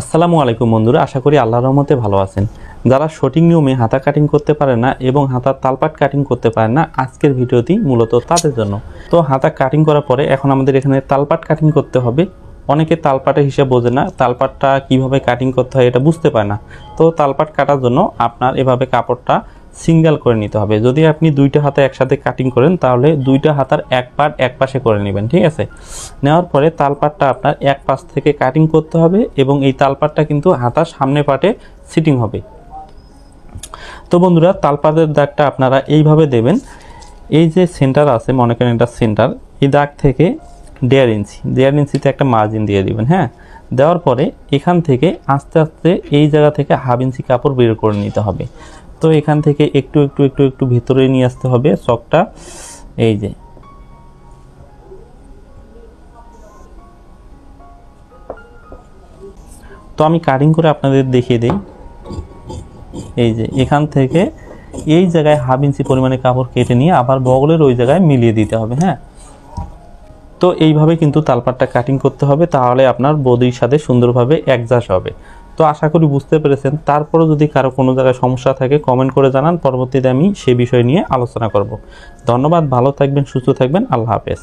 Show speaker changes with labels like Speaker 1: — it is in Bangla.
Speaker 1: আসসালামু আলাইকুম বন্ধুরা, আশা করি আল্লাহর রহমতে ভালো আছেন। যারা শটিং নিয়মে হাতা কাটিং করতে পারে না এবং হাতার তালপাট কাটিং করতে পারে না, আজকের ভিডিওটি মূলত তাদের জন্য। তো হাতা কাটিং করার পরে এখন আমাদের এখানে তালপাট কাটিং করতে হবে। অনেকে তালপাটের হিসাব বোঝে না, তালপাটটা কীভাবে কাটিং করতে হয় এটা বুঝতে পারে না। তো তালপাট কাটার জন্য আপনার এভাবে কাপড়টা সিঙ্গেল করে নিতে হবে। যদি আপনি দুইটা হাতে একসাথে কাটিং করেন, তাহলে দুইটা হাতার এক পার্ট এক পাশে করে নেবেন, ঠিক আছে? নেওয়ার পরে তালপাটটা আপনার এক পাশ থেকে কাটিং করতে হবে এবং এই তালপাটটা কিন্তু হাতার সামনে পাটে সিটিং হবে। তো বন্ধুরা তালপাতের দাগটা আপনারা এইভাবে দেবেন। এই যে সেন্টার আছে, মনে করেন এটা সেন্টার এই দাগ থেকে দেড় ইঞ্চি দেড় ইঞ্চিতে একটা মার্জিন দিয়ে দিবেন হ্যাঁ? দেওয়ার পরে এখান থেকে আস্তে আস্তে এই জায়গা থেকে হাফ ইঞ্চি কাপড় বের করে নিতে হবে। তো এখান থেকে একটু একটু একটু একটু ভেতরে নিয়ে আসতে হবে চকটা। এই যে। তো আমি কাটিং করে আপনাদের দেখিয়ে দিই। এই যে, এখান থেকে এই জায়গায় হাফ ইঞ্চি পরিমাণে কাপড় কেটে নিয়ে আবার বগলের ওই জায়গায় মিলিয়ে দিতে হবে হ্যাঁ? তো এইভাবে কিন্তু তালপাটটা কাটিং করতে হবে, তাহলে আপনার বদির সাথে সুন্দরভাবে অ্যাডজাস্ট হবে। তো আশা করি বুঝতে পেরেছেন। তারপরও যদি কারও কোনো জায়গায় সমস্যা থাকে কমেন্ট করে জানান। পরবর্তীতে আমি সে বিষয় নিয়ে আলোচনা করব। ধন্যবাদ, ভালো থাকবেন, সুস্থ থাকবেন। আল্লাহ হাফেজ।